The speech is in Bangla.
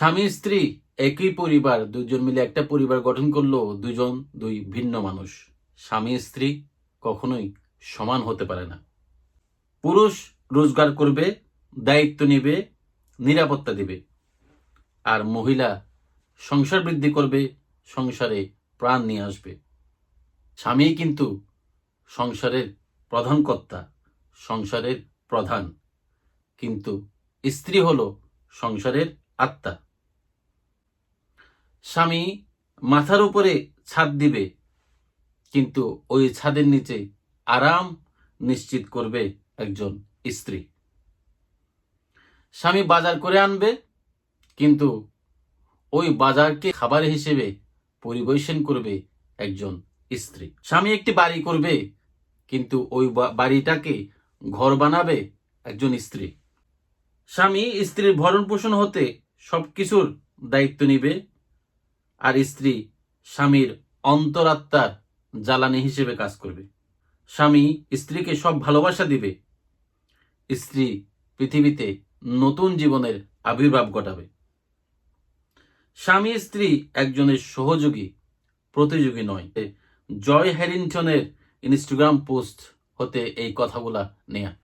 স্বামী, স্ত্রী একই পরিবার, দুজন মিলে একটা পরিবার গঠন করল, দুজন দুই ভিন্ন মানুষ। স্বামী, স্ত্রী কখনোই সমান হতে পারে না। পুরুষ রোজগার করবে, দায়িত্ব নেবে, নিরাপত্তা দিবে। আর মহিলা সংসার বৃদ্ধি করবে, সংসারে প্রাণ নিয়ে আসবে। স্বামী কিন্তু সংসারের প্রধান কর্তা, সংসারের প্রধান। কিন্তু স্ত্রী হলো সংসারের আত্মা। স্বামী মাথার উপরে ছাদ দিবে, কিন্তু ওই ছাদের নিচে আরাম নিশ্চিত করবে একজন স্ত্রী। স্বামী বাজার করে আনবে, কিন্তু ওই বাজারকে খাবার হিসেবে পরিবেশন করবে একজন স্ত্রী। স্বামী একটি বাড়ি করবে, কিন্তু ওই বাড়িটাকে ঘর বানাবে একজন স্ত্রী। স্বামী স্ত্রীর ভরণ পোষণ হতে সবকিছুর দায়িত্ব নিবে আর স্ত্রী, স্বামীর অন্তরাত্মার জ্বালানি হিসেবে কাজ করবে। স্বামী স্ত্রীকে সব ভালোবাসা দিবে। স্ত্রী পৃথিবীতে নতুন জীবনের আবির্ভাব ঘটাবে। স্বামী স্ত্রী একজনের সহযোগী, প্রতিযোগী নয়। জয় হ্যারিংটনের ইনস্টাগ্রাম পোস্ট হতে এই কথাগুলা নেয়া।